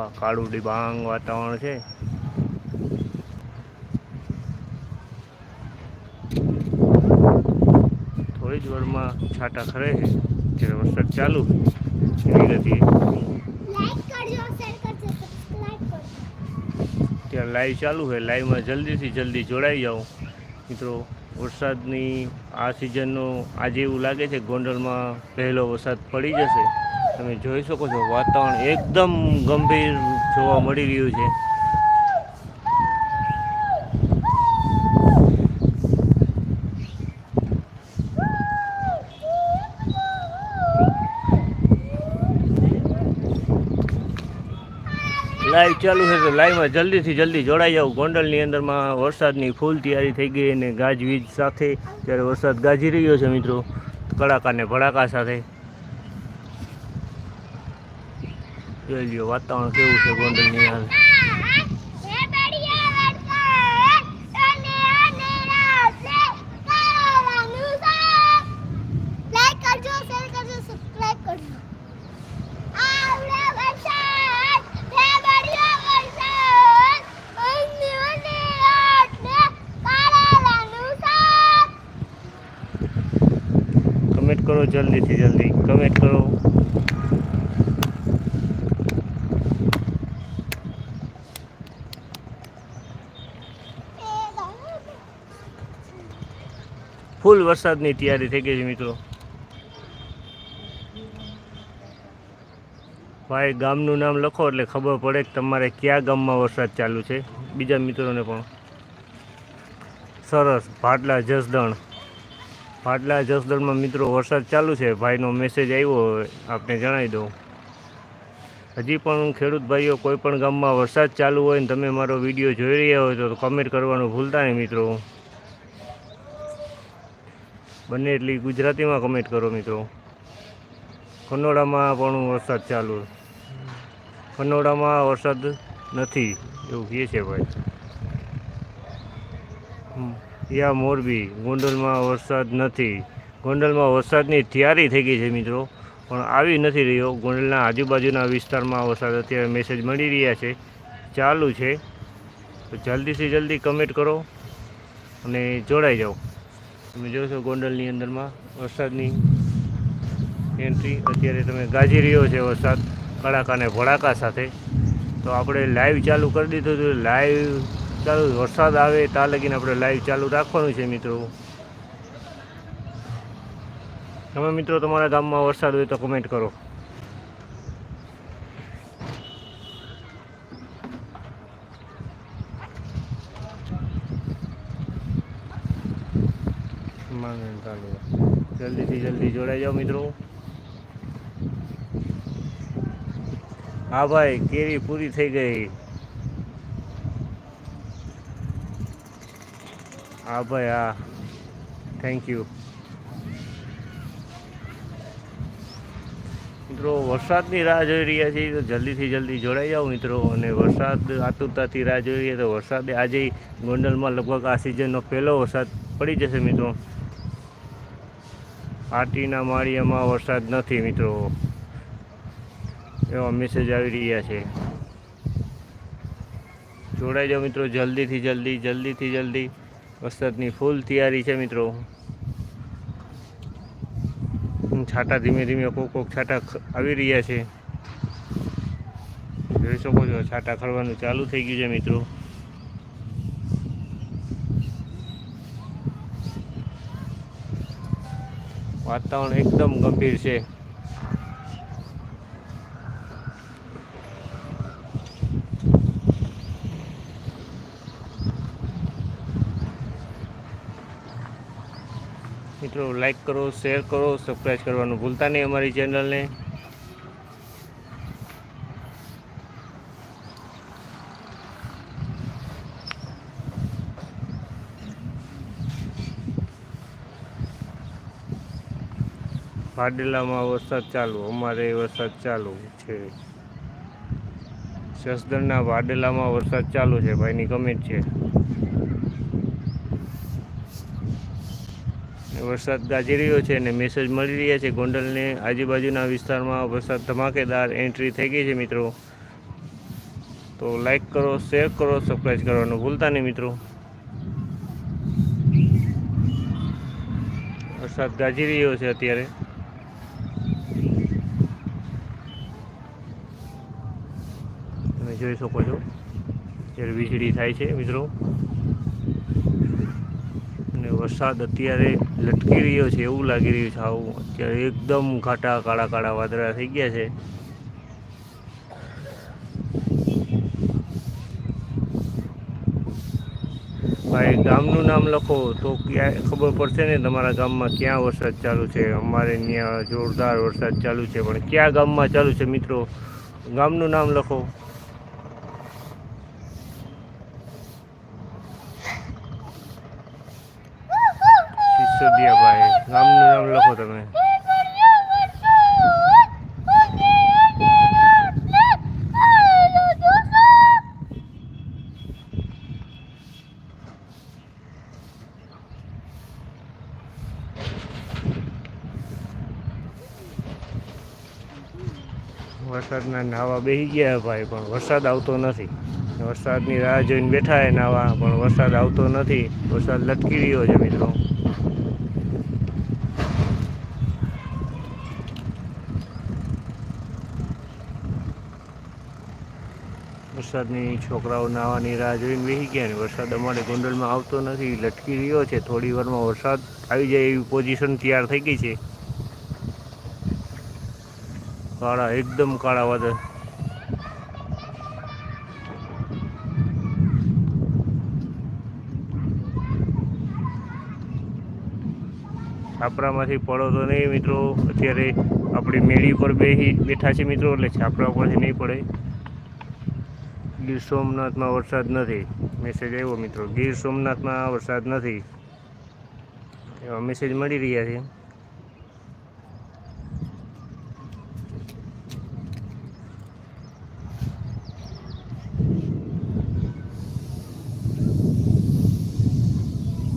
વાહ કાળું ડિબાંગ વાતાવરણ છે. થોડી જ વારમાં છાંટા ખરે છે જ્યારે વરસાદ ચાલુ ગતિએ સબસ્ક્રાઇબ કરજો ત્યાં લાઈવ ચાલુ છે લાઈવમાં જલ્દીથી જલ્દી જોડાઈ જાઓ. મિત્રો વરસાદની આ સિઝનનો આજે એવું લાગે છે ગોંડલમાં પહેલો વરસાદ પડી જશે. તમે જોઈ શકો છો, વાતાવરણ એકદમ ગંભીર જોવા મળી રહ્યું છે. લાઈવ ચાલુ છે તો લાઈવમાં જલ્દીથી જલ્દી જોડાઈ જાવ ગોંડલની અંદરમાં વરસાદની ફૂલ તૈયારી થઈ ગઈ અને ગાજવીજ સાથે ત્યારે વરસાદ ગાજી રહ્યો છે મિત્રો કડાકા ને ભડાકા સાથે. જોઈ લ્યો વાતાવરણ કેવું છે ગોંડલની હાલ કમેન્ટ કરો જલ્દીથી તને અનેરા છે કરવાનું સાથ લાઈક કરજો શેર કરજો સબસ્ક્રાઇબ કરજો આવડે વરસાદ હે બડિયા વરસાદ તને અનેરા છે કરવાનું સાથ કમેન્ટ કરો જલ્દીથી જલ્દી કમેન્ટ કરો ફૂલ વરસાદની તૈયારી થઈ ગઈ છે મિત્રો. ભાઈ, ગામનું નામ લખો એટલે ખબર પડે કે તમારે કયા ગામમાં વરસાદ ચાલુ છે. બીજા મિત્રોને પણ. સરસ, ભાટલા જસદણ. ભાટલા જસદણમાં મિત્રો વરસાદ ચાલુ છે. ભાઈનો મેસેજ આવ્યો આપને જણાવી દઉં. હજી પણ ખેડૂત ભાઈઓ, કોઈ પણ ગામમાં વરસાદ ચાલુ હોય ને તમે મારો વીડિયો જોઈ રહ્યા હોય તો કમેન્ટ કરવાનું ભૂલતા નહીં મિત્રો. બંને એટલી ગુજરાતીમાં કમેન્ટ કરો મિત્રો. કનોડામાં પણ વરસાદ ચાલુ. કન્નોડામાં વરસાદ નથી, એવું કહે છે ભાઈ. યા મોરબી, ગોંડલમાં વરસાદ નથી. ગોંડલમાં વરસાદની તૈયારી થઈ ગઈ છે મિત્રો, પણ આવી નથી રહ્યો. ગોંડલના આજુબાજુના વિસ્તારમાં વરસાદ અત્યારે મેસેજ મળી રહ્યા છે. ચાલુ છે. તો જલ્દીથી જલ્દી કમેન્ટ કરો અને જોડાઈ જાઓ. તમે જોશો ગોંડલની અંદરમાં વરસાદની એન્ટ્રી અત્યારે તમે ગાજી રહ્યો છે વરસાદ કડાકાને ભડાકા સાથે. તો આપણે લાઈવ ચાલુ કરી દીધું હતું. લાઈવ ચાલુ વરસાદ આવે ત્યાં લગીને આપણે લાઈવ ચાલુ રાખવાનું છે મિત્રો. તમે મિત્રો તમારા ગામમાં વરસાદ હોય તો કમેન્ટ કરો માંગણ ચાલુ જલ્દીથી જલ્દી જોડાઈ જાઓ મિત્રો. હા ભાઈ, કેરી પૂરી થઈ ગઈ. હા ભાઈ, હા. થેન્ક યુ મિત્રો, વરસાદની રાહ જોઈ રહ્યા છીએ, તો જલ્દીથી જલ્દી જોડાઈ જાઓ મિત્રો. અને વરસાદ, આતુરતાથી રાહ જોઈ રહ્યા તો વરસાદ આજે ગોંડલમાં લગભગ આ સિઝનનો પહેલો વરસાદ પડી જશે મિત્રો. પાર્ટીના માળિયામાં વરસાદ નથી મિત્રો. એવા મેસેજ આવી રહ્યા છે. જોડાઈ જાઓ મિત્રો જલ્દીથી જલ્દી જલ્દીથી જલ્દી. વરસાદની ફૂલ તૈયારી છે મિત્રો. છાટા ધીમે ધીમે કોક કોક છાટા આવી રહ્યા છે. જોઈ શકો છો, છાટા ખરવાનું ચાલુ થઈ ગયું છે મિત્રો. વાતાવરણ એકદમ ગંભીર છે. મિત્રો લાઈક કરો શેર કરો સબસ્ક્રાઈબ કરવાનું ભૂલતા નહીં અમારી ચેનલને ભાડેલામાં વરસાદ ચાલુ, અમારે વરસાદ ચાલુ છે. જસદણના વાડેલામાં વરસાદ ચાલુ છે, ભાઈની કમેન્ટ છે. વરસાદ ગાજી રહ્યો છે અને મેસેજ મળી રહ્યા છે, ગોંડલને આજુબાજુના વિસ્તારમાં વરસાદ ધમાકેદાર એન્ટ્રી થઈ ગઈ છે મિત્રો. તો લાઈક કરો શેર કરો સબસ્ક્રાઈબ કરવાનું ભૂલતા નહીં મિત્રો. વરસાદ ગાજી રહ્યો છે અત્યારે. તમે જોઈ શકો છો. જ્યારે વીજળી થાય છે મિત્રો. અને વરસાદ અત્યારે લટકી રહ્યો છે, એવું લાગી રહ્યું છે આવું. અત્યારે એકદમ ઘાટા કાળા કાળા વાદળા થઈ ગયા છે. ભાઈ, ગામનું નામ લખો. તો ક્યાં ખબર પડશે ને તમારા ગામમાં ક્યાં વરસાદ ચાલુ છે? અમારે ત્યાં જોરદાર વરસાદ ચાલુ છે. પણ કયા ગામમાં ચાલુ છે મિત્રો? ગામનું નામ લખો. ભાઈ. ગામનું નામ લખો તમે. વરસાદના નાવા બેસી ગયા ભાઈ, પણ વરસાદ આવતો નથી. વરસાદની રાહ જોઈને બેઠા એ નાવા, પણ વરસાદ આવતો નથી. વરસાદ લટકી રહ્યો છે મિત્રો. વરસાદની છોકરાઓ નાહવાની રાહ જોઈને બેસી ગયા ને વરસાદ અમારે ગોંડલમાં આવતો નથી, લટકી રહ્યો છે. થોડી વારમાં વરસાદ આવી જાય એવી પોઝિશન તૈયાર થઈ ગઈ છે. કાળા, એકદમ કાળા વાદળ. છાપરામાંથી પડો તો નહીં મિત્રો. અત્યારે આપણી મેળી પર બેસી બેઠા છે મિત્રો, એટલે છાપરા પરથી નહીં પડે. ગીર સોમનાથમાં વરસાદ નથી. મેસેજ આવ્યો મિત્રો. ગીર સોમનાથમાં વરસાદ નથી. એવા મેસેજ મળી રહ્યા છે.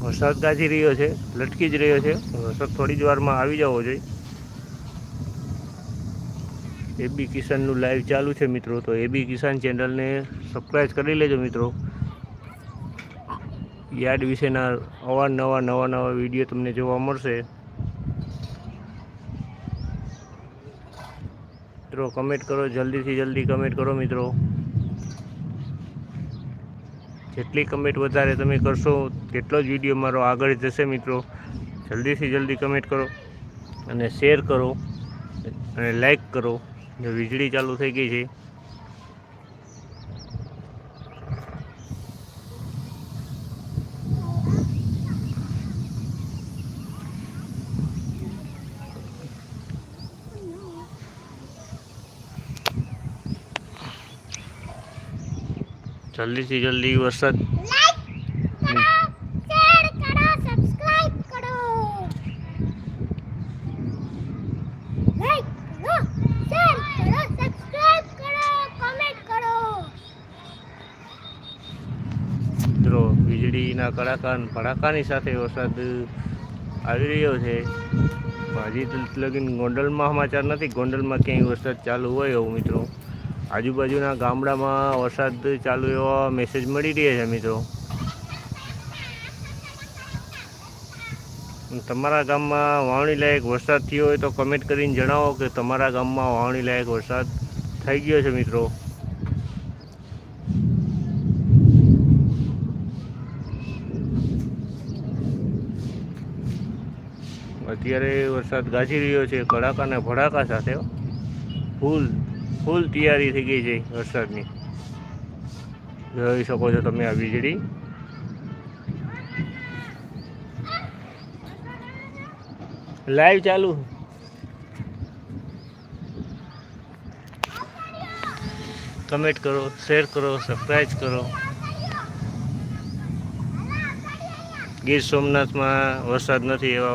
વરસાદ ગાજી રહ્યો છે. લટકી જ રહ્યો છે. વરસાદ થોડી જ વારમાં આવી જવો જોઈએ. એબી કિસાનનું લાઈવ ચાલુ છે મિત્રો, તો એબી કિસાન ચેનલને સબસ્ક્રાઈબ કરી લેજો મિત્રો. યાર્ડ વિશેના અવારનવાર નવા નવા વીડિયો તમને જોવા મળશે. મિત્રો કમેન્ટ કરો, જલ્દીથી જલ્દી કમેન્ટ કરો મિત્રો. જેટલી કમેન્ટ વધારે તમે કરશો, તેટલો જ વીડિયો મારો આગળ જશે મિત્રો. જલ્દીથી જલ્દી કમેન્ટ કરો અને શેર કરો અને લાઈક કરો. વીજળી ચાલુ થઈ ગઈ છે. જલ્દીથી જલ્દી વરસાદ લાઈક કરો શેર કરો સબસ્ક્રાઇબ કરો લાઈક કરો શેર કરો સબસ્ક્રાઇબ કરો કમેન્ટ કરો મિત્રો વીજળીના કડાકા ભડાકાની સાથે વરસાદ આવી રહ્યો છે. હજી લગીન ગોંડલમાં સમાચાર નથી. ગોંડલમાં ક્યાંય વરસાદ ચાલુ હોય એવું મિત્રો. આજુબાજુના ગામડામાં વરસાદ ચાલુ એવા મેસેજ મળી રહ્યા છે મિત્રો. તમારા ગામમાં વાવણી લાયક વરસાદ થયો હોય તો કમેન્ટ કરીને જણાવો કે તમારા ગામમાં વાવણી લાયક વરસાદ થઈ ગયો છે મિત્રો. અત્યારે વરસાદ ગાજી રહ્યો છે કડાકાને ભડાકા સાથે. ફૂલ ફૂલ તૈયારી થઈ ગઈ છે વરસાદની. જોઈ શકો છો તમે આ વીજળી. લાઈવ ચાલુ. કમેન્ટ કરો, શેર કરો સબસ્ક્રાઈબ કરો. ગીર સોમનાથમાં વરસાદ નથી એવા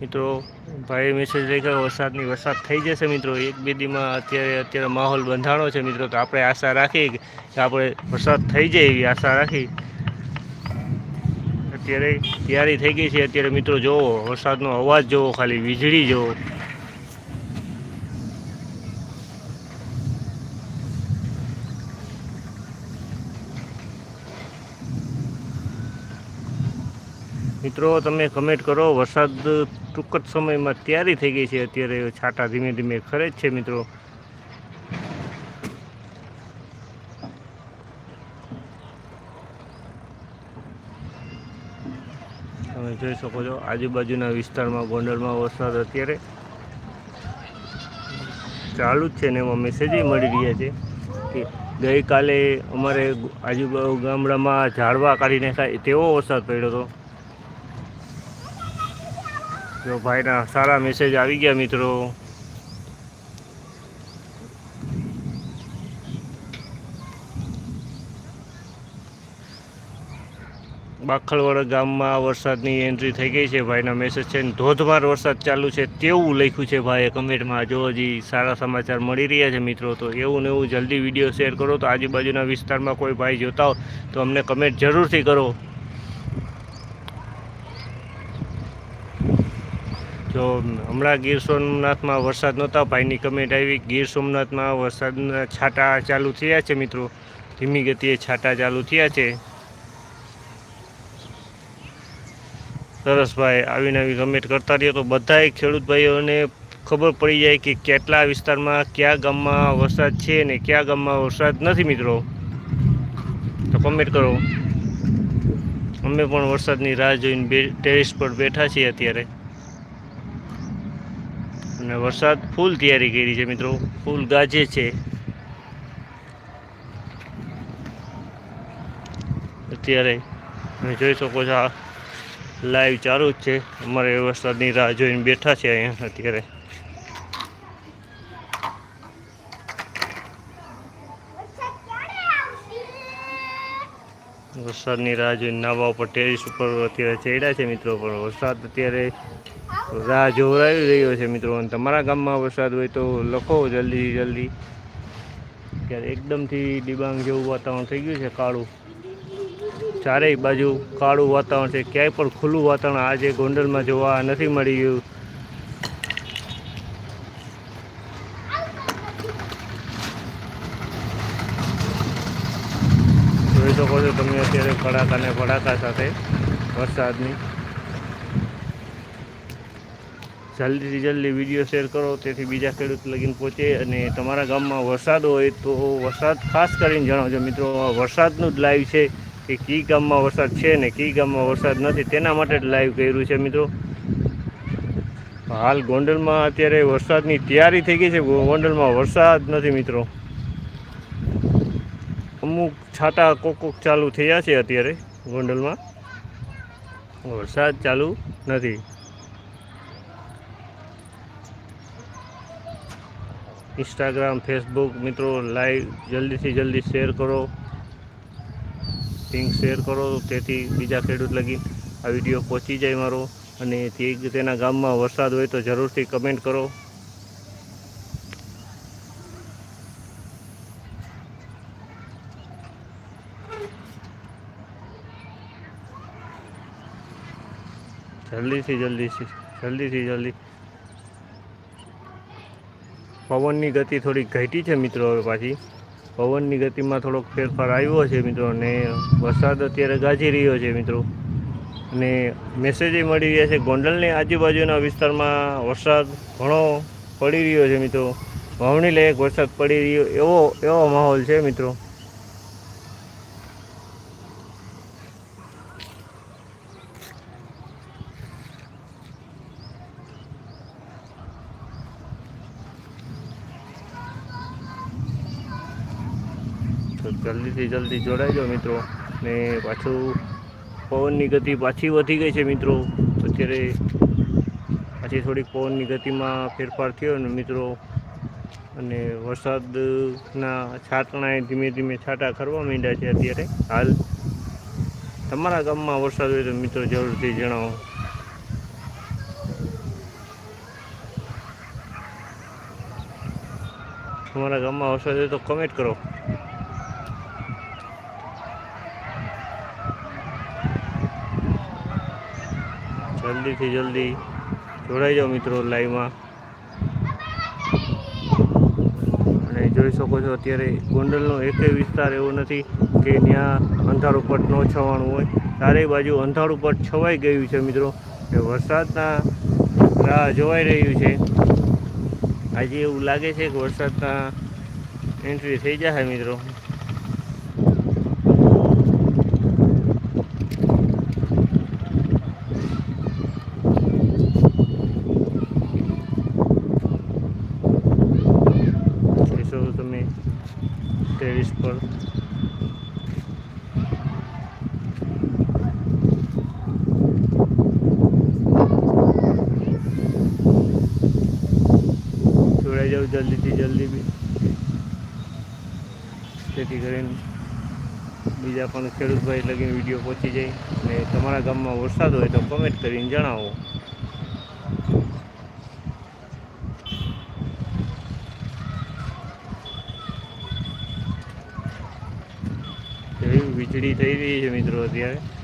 મિત્રો ભાઈ મેસેજ લખ્યો, વરસાદની વરસાદ થઈ જશે મિત્રો. એક બે દીમાં અત્યારે અત્યારે માહોલ બંધાણો છે મિત્રો, તો આપણે આશા રાખી કે આપણે વરસાદ થઈ જાય એવી આશા રાખી. અત્યારે તૈયારી થઈ ગઈ છે. અત્યારે મિત્રો જોવો વરસાદનો અવાજ જોવો ખાલી વીજળી જોવો મિત્રો, તમે કમેન્ટ કરો. વરસાદ ટૂંક જ સમયમાં તૈયારી થઈ ગઈ છે. અત્યારે છાંટા ધીમે ધીમે ખરે જ છે, મિત્રો. તમે જોઈ શકો છો, આજુબાજુના વિસ્તારમાં, ગોંડલમાં વરસાદ અત્યારે ચાલુ જ છે ને એમાં મેસેજ મળી રહ્યા છે કે ગઈકાલે અમારે આજુબાજુ ગામડામાં ઝાડવા કાઢી નાખાય, તેવો વરસાદ પડ્યો હતો. જો ભાઈના સારા મેસેજ આવી ગયા મિત્રો. બાખલવાડા ગામમાં વરસાદની એન્ટ્રી થઈ ગઈ છે. ભાઈના મેસેજ છે ધોધમાર વરસાદ ચાલુ છે. તેવું લખ્યું છે ભાઈએ કમેન્ટમાં. જો હજી સારા સમાચાર મળી રહ્યા છે મિત્રો, તો એવું ને એવું જલ્દી વીડિયો શેર કરો. તો આજુબાજુના વિસ્તારમાં કોઈ ભાઈ જોતા હો તો અમને કમેન્ટ જરૂરથી કરો. જો હમણાં ગીર સોમનાથમાં વરસાદ નહોતા, ભાઈની કમેન્ટ આવી, ગીર સોમનાથમાં વરસાદના છાંટા ચાલુ થયા છે મિત્રો. ધીમી ગતિએ છાંટા ચાલુ થયા છે. સરસ ભાઈ આવીને આવી કમેન્ટ કરતા રહીએ તો બધાએ ખેડૂત ભાઈઓને ખબર પડી જાય કે કેટલા વિસ્તારમાં કયા ગામમાં વરસાદ છે ને કયા ગામમાં વરસાદ નથી મિત્રો. તો કમેન્ટ કરો. અમે પણ વરસાદની રાહ જોઈને ટેરેસ પર બેઠા છીએ અત્યારે. અને વરસાદ ફૂલ તૈયારી કરી છે મિત્રો. ફૂલ ગાજે છે. અત્યારે તમે જોઈ શકો છો આ લાઈવ ચાલુ જ છે. અમારે વરસાદની રાહ જોઈને બેઠા છે અહીંયા અત્યારે. વરસાદની રાહ જોઈને નાવા ઉપર ટેરિસ ઉપર અત્યારે ચડ્યા છે મિત્રો, પણ વરસાદ અત્યારે રાહ જોવરાવી રહ્યો છે મિત્રો. અને તમારા ગામમાં વરસાદ હોય તો લખો જલ્દી જલ્દી. ત્યારે એકદમથી ડિબાંગ જેવું વાતાવરણ થઈ ગયું છે, કાળું. ચારેય બાજુ કાળું વાતાવરણ છે. ક્યાંય પણ ખુલ્લું વાતાવરણ આજે ગોંડલમાં જોવા નથી મળી ગયું જોઈ શકો છો તમે અત્યારે કડાકા ને ભડાકા સાથે વરસાદની. જલ્દીથી જલ્દી વીડિયો શેર કરો, તેથી બીજા ખેડૂત લગીન પહોંચે અને તમારા ગામમાં વરસાદ હોય તો વરસાદ ખાસ કરીને જણાવજો મિત્રો વરસાદનું જ લાઈવ છે કે કઈ ગામમાં વરસાદ છે ને કઈ ગામમાં વરસાદ નથી, તેના માટે જ લાઈવ કર્યું છે મિત્રો. હાલ ગોંડલમાં અત્યારે વરસાદની તૈયારી થઈ ગઈ છે, ગોંડલમાં વરસાદ નથી મિત્રો. અમુક છાંટા કોક કોક ચાલુ થયા છે અત્યારે ગોંડલમાં. વરસાદ ચાલુ નથી. ઇન્સ્ટાગ્રામ ફેસબુક મિત્રો લાઈવ જલ્દીથી જલ્દી શેર કરો. લિંક શેર કરો, તેથી બીજા ખેડૂત લગી આ વીડિયો પહોંચી જાય મારો. અને તે તેના ગામમાં વરસાદ હોય તો જરૂરથી કમેન્ટ કરો. જલ્દીથી જલ્દી જલ્દીથી જલ્દી. પવનની ગતિ થોડી ઘટી છે મિત્રો હવે પાછી. પવનની ગતિમાં થોડોક ફેરફાર આવ્યો છે મિત્રો અને વરસાદ અત્યારે ગાજી રહ્યો છે મિત્રો. અને મેસેજ મળી રહ્યા છે, ગોંડલની આજુબાજુના વિસ્તારમાં વરસાદ ઘણો પડી રહ્યો છે મિત્રો. વાવણી લાયક વરસાદ પડી રહ્યો એવો એવો માહોલ છે મિત્રો. જલ્દીથી જલ્દી જોડાઈ મિત્રો. ને પાછું પવનની ગતિ પાછી વધી ગઈ છે મિત્રો. અત્યારે પાછી થોડીક પવનની ગતિમાં ફેરફાર થયો ને મિત્રો. અને વરસાદના છાંટણાએ ધીમે ધીમે છાંટા કરવા માંડ્યા છે અત્યારે. હાલ તમારા ગામમાં વરસાદ હોય તો મિત્રો જરૂરથી જણાવો. તમારા ગામમાં વરસાદ હોય તો કમેન્ટ કરો. જલ્દીથી જલ્દી જોડાઈ જાઓ મિત્રો લાઈવમાં. અને જોઈ શકો છો અત્યારે ગોંડલનો એકેય વિસ્તાર એવો નથી કે ત્યાં અંધારું પટ ન છવાણું હોય. ચારેય બાજુ અંધારું પટ છવાઈ ગયું છે મિત્રો. એ વરસાદના રાહ જોવાઈ રહ્યું છે. આજે એવું લાગે છે કે વરસાદના એન્ટ્રી થઈ જશે મિત્રો જોઈ શકો તમે ટેરિસ પર જોડાઈ જાઉં જલ્દીથી, જલ્દી બી. જેથી કરીને બીજા પણ ખેડૂત ભાઈ લગીને વીડિયો પહોંચી જાય. અને તમારા ગામમાં વરસાદ હોય તો કમેન્ટ કરીને જણાવો એવી વીજળી થઈ રહી છે મિત્રો અત્યારે.